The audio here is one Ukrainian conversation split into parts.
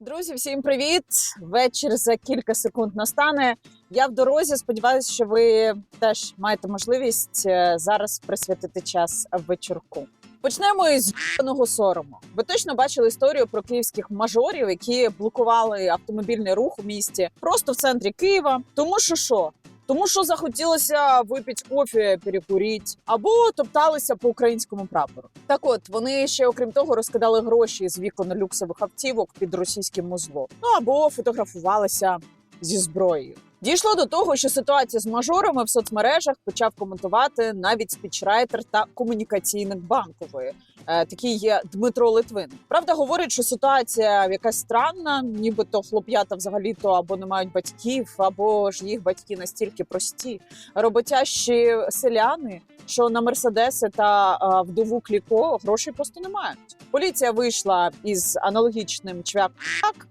Друзі, всім привіт! Вечір за кілька секунд настане. Я в дорозі. Сподіваюся, що ви теж маєте можливість е, зараз присвятити час вечірку. Почнемо із ***ного сорому. Ви точно бачили історію про київських мажорів, які блокували автомобільний рух у місті просто в центрі Києва. Тому що що? Тому що захотілося випити кофе, перекурити, або топталися по українському прапору. Так от вони ще, окрім того, розкидали гроші з вікон люксових автівок під російським музлом. Ну або фотографувалися зі зброєю. Дійшло до того, що ситуація з мажорами в соцмережах почав коментувати навіть спічрайтер та комунікаційник банкової. Е, такий є Дмитро Литвин. Правда, говорить, що ситуація якась странна, нібито хлоп'ята взагалі-то або не мають батьків, або ж їх батьки настільки прості, роботящі селяни, що на мерседеси та е, вдову кліко грошей просто не. Поліція вийшла із аналогічним чвяк.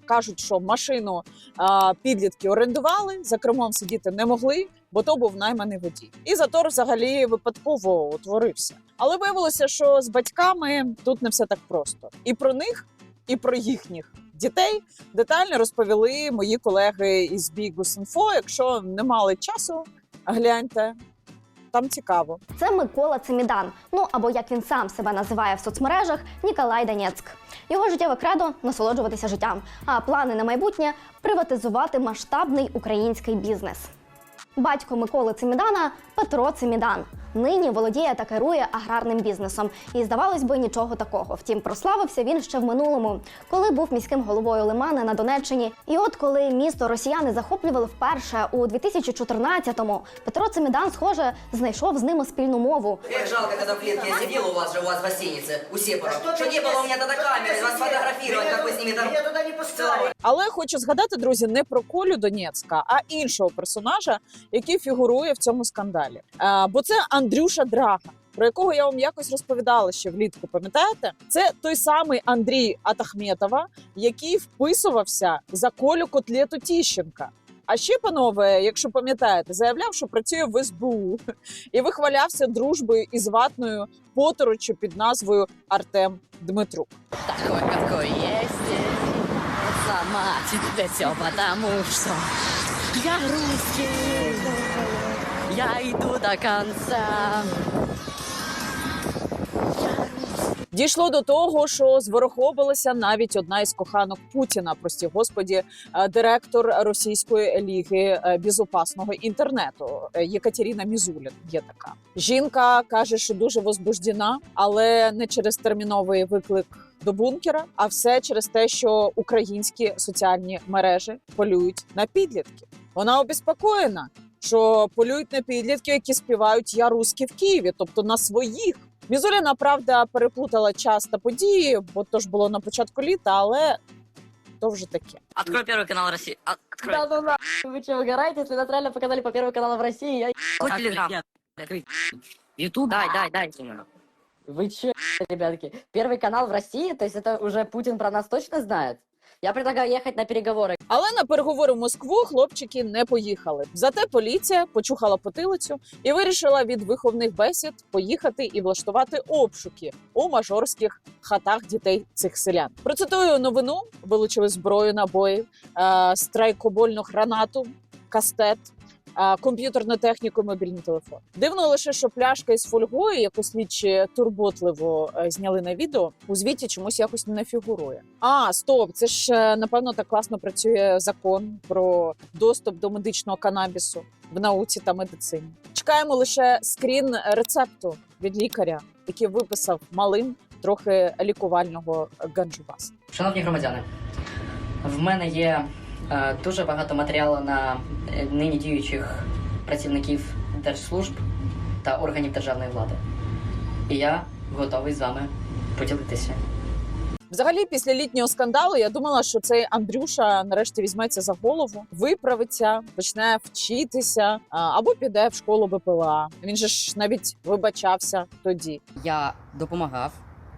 кажуть, що машину е, підлітки орендували, за кермом сидіти не могли, бо то був найманий водій. І затор взагалі випадково утворився. Але виявилося, що з батьками тут не все так просто. І про них, і про їхніх дітей детально розповіли мої колеги із Бігус.Інфо. Якщо не мали часу, гляньте. Там цікаво. Це Микола Цимідан, ну або як він сам себе називає в соцмережах Ніколай Донецьк. Його життєве кредо насолоджуватися життям, а плани на майбутнє приватизувати масштабний український бізнес. Батько Миколи Цимідана Петро Цимідан Нині володіє та керує аграрним бізнесом. І здавалось би, нічого такого. Втім, прославився він ще в минулому, коли був міським головою Лимана на Донеччині. І от коли місто росіяни захоплювали вперше у 2014-му, Петро Цимідан, схоже, знайшов з ними спільну мову. Эх, жалко, когда в клетке я сидел у вас же, у вас в гостинице, у Сепаров. Что не было у меня тогда камеры, вас фотографировать, как вы с ними там Меня туда не пускали. целовали. Але хочу згадати, друзі, не про Колю Донецька, а іншого персонажа, який фігурує в цьому скандалі. Е, бо це Андрюша Драга. Про якого я вам якось розповідала ще влітку, пам'ятаєте? Це той самий Андрій Атахметова, який вписувався за Колю Котлету Тіщенка. А ще, панове, якщо пам'ятаєте, заявляв, що працює в СБУ і вихвалявся дружбою із ватною поторочю під назвою Артем Дмитрук. такой, какой есть. Сама тебе все потому, что я русский. Я иду до конца. Дійшло до того, що зворохобилася навіть одна із коханок Путіна, прості господі, е, директор російської ліги е, безопасного інтернету е, Єкатеріна Мізулін. Є така жінка, каже, що дуже возбуждена, але не через терміновий виклик. До бункера, а все через те, що українські соціальні мережі полюють на підлітків. Вона обеспокоєна, що полюють на підлітків, які співають Я русський в Києві, тобто на своїх. Мізуліна, правда, переплутала час та події, бо то ж було на початку літа, але то вже таке. Открой первый канал России. А, Открой. Да, ну на, вы что, угораете? Если нас реально показали по первому каналу в России, я... Какой телеграм? Ютуб? Дай, дай, дай. Вы че, ребятки? Первый канал в России? То есть это уже Путин про нас точно знает? Я предлагаю ехать на переговоры. Але на переговори в Москву хлопчики не поїхали. Зате поліція почухала потилицю і вирішила від виховних бесід поїхати і влаштувати обшуки у мажорських хатах дітей цих селян. Процитую новину: вилучили зброю, набої, е, страйкобольну гранату, кастет. Комп'ютерну техніку, мобільний телефон. Дивно лише, що пляшка із фольгою, яку слідчі турботливо е, зняли на відео, у звіті чомусь якось не фігурує. А, стоп, це ж е, напевно так класно працює закон про доступ до медичного канабісу в науці та медицині. Чекаємо лише скрін рецепту від лікаря, який виписав малим трохи лікувального ганджубаса. Шановні громадяни, в мене є дуже багато матеріалу на е, нині діючих працівників держслужб та органів державної влади. І я готовий з вами поділитися. Взагалі, після літнього скандалу я думала, що цей Андрюша нарешті візьметься за голову, виправиться, почне вчитися або піде в школу БПЛА. Він же ж навіть вибачався тоді. я допомагав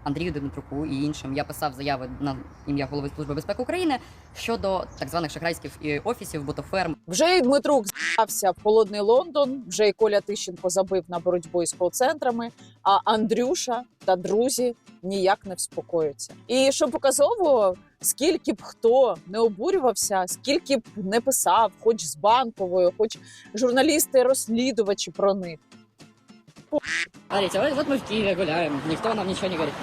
Андрію Дмитруку і іншим я писав заяви на ім'я голови служби безпеки України щодо так званих шахрайських е, офісів, ботоферм Вже і Дмитрук з'явився в холодний Лондон. Вже і Коля Тищенко забив на боротьбу із кол-центрами. А Андрюша та друзі ніяк не вспокоюються. І що показово, скільки б хто не обурювався, скільки б не писав, хоч з банковою, хоч журналісти-розслідувачі про них. Смотрите, вот, мы в Киеве гуляем, никто нам ничего не говорит.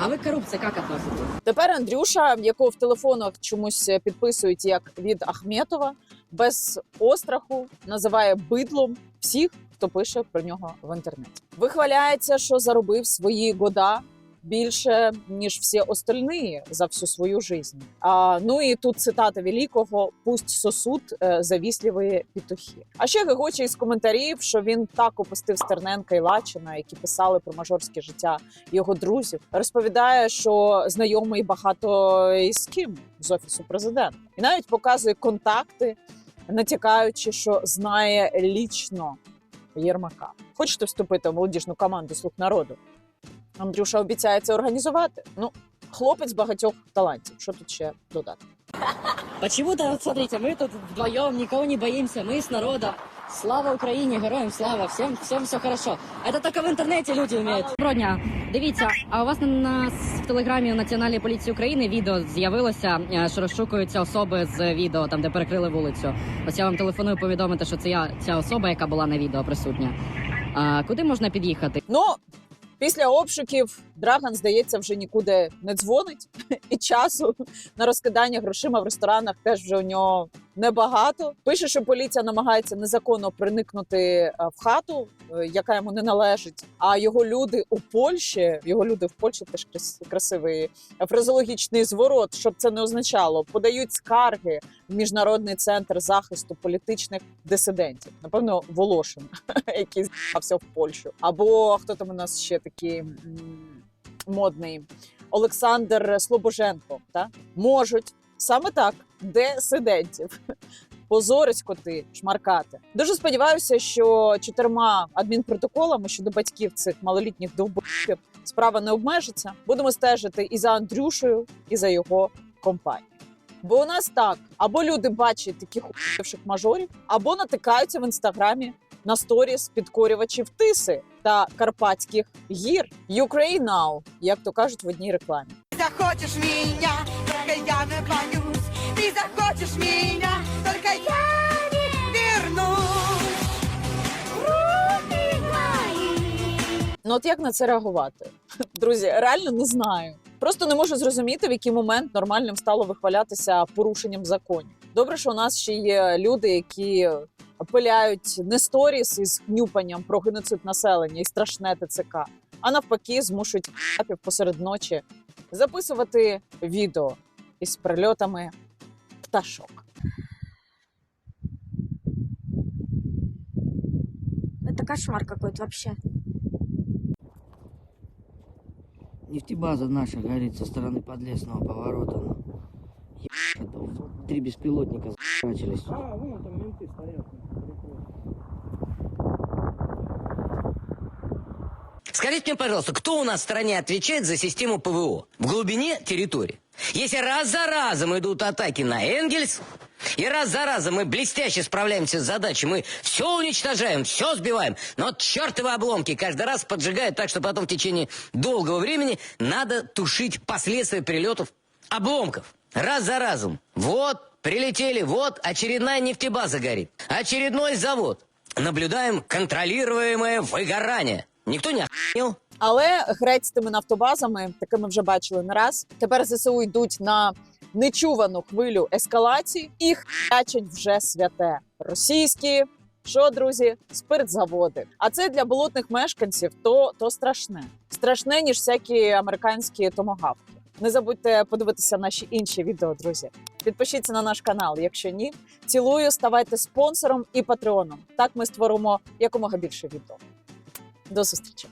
А ви корупція як относитесь? Тепер Андрюша, якого в телефонах чомусь підписують як від Ахметова, без остраху називає бидлом всіх, хто пише про нього в інтернеті. Вихваляється, що заробив свої года більше ніж всі остальні за всю свою жизнь. А ну і тут цитата великого: пусть сосуд е, завісливі петухи. А ще гегоче із коментарів, що він так опустив Стерненка і Лачина, які писали про мажорське життя його друзів, розповідає, що знайомий багато із ким з офісу президента, і навіть показує контакти, натякаючи, що знає лічно Єрмака. Хочете вступити в молодіжну команду слуг народу? Андрюша обіцяє це організувати. Ну, хлопець багатьох талантів. Що тут ще додати? Почему-то, вот смотрите, мы тут вдвоем, никого не боимся, мы с народа. Слава Україні, героям слава, всім, всім все хорошо. Это только в інтернеті люди вміють. Доброго дня. Дивіться, а у вас на нас в телеграмі у Національної поліції України відео з'явилося, е, що розшукуються особи з відео, там де перекрили вулицю. Ось я вам телефоную повідомити, що це я ця особа, яка була на відео присутня. А, куди можна під'їхати? Ну, після обшуків Драган, здається, вже нікуди не дзвонить, і часу на розкидання грошима в ресторанах теж вже у нього небагато. Пише, що поліція намагається незаконно проникнути е, в хату, е, яка йому не належить. А його люди у Польщі, його люди в Польщі теж красивий фразологічний зворот, щоб це не означало, подають скарги в міжнародний центр захисту політичних дисидентів. Напевно, Волошин, який з'їхався в Польщу. Або хто там у нас ще такий модний Олександр Слобоженко. Та можуть саме так дисидентів. Позорисько ти шмаркати. Дуже сподіваюся, що чотирма адмінпротоколами щодо батьків цих малолітніх довбоїв справа не обмежиться. Будемо стежити і за Андрюшею, і за його компанією. Бо у нас так: або люди бачать таких уївших мажорів, або натикаються в інстаграмі на сторіс підкорювачів тиси та карпатських гір. Ukraine now, як то кажуть в одній рекламі. меня, только я не боюсь. Ты захочешь меня, только я не вернусь. Руки мои. Ну от як на це реагувати? Друзі, реально не знаю. Просто не можу зрозуміти, в який момент нормальним стало вихвалятися порушенням законів. Добре, що у нас ще є люди, які пиляють не сторіс із хнюпанням про геноцид населення і страшне ТЦК, а навпаки, змушують посеред ночі записувати відео із прильотами пташок. Это кошмар какой-то вообще. Нефтебаза наша горит со стороны подлесного поворота. ну. Ебать, это Три беспилотника захерачились. Скажите мне, пожалуйста, кто у нас в стране отвечает за систему ПВО в глубине территории? Если раз за разом идут атаки на Энгельс, и раз за разом мы блестяще справляемся с задачей, мы все уничтожаем, все сбиваем, но чертовы обломки каждый раз поджигают так, что потом в течение долгого времени надо тушить последствия прилетов обломков. Раз за разом. Вот, прилетели, вот, очередная нефтебаза горит. Очередной завод. Наблюдаем контролируемое выгорание. Никто не охуел? Але греть з тими нафтобазами, таке ми вже бачили не раз. Тепер ЗСУ йдуть на нечувану хвилю ескалації і хрячать вже святе російські. Що, друзі, спиртзаводи. А це для болотних мешканців то, то страшне. Страшне, ніж всякі американські томагавки. Не забудьте подивитися наші інші відео, друзі. Підпишіться на наш канал. Якщо ні, цілую, ставайте спонсором і патреоном. Так ми створимо якомога більше відео. До зустрічі.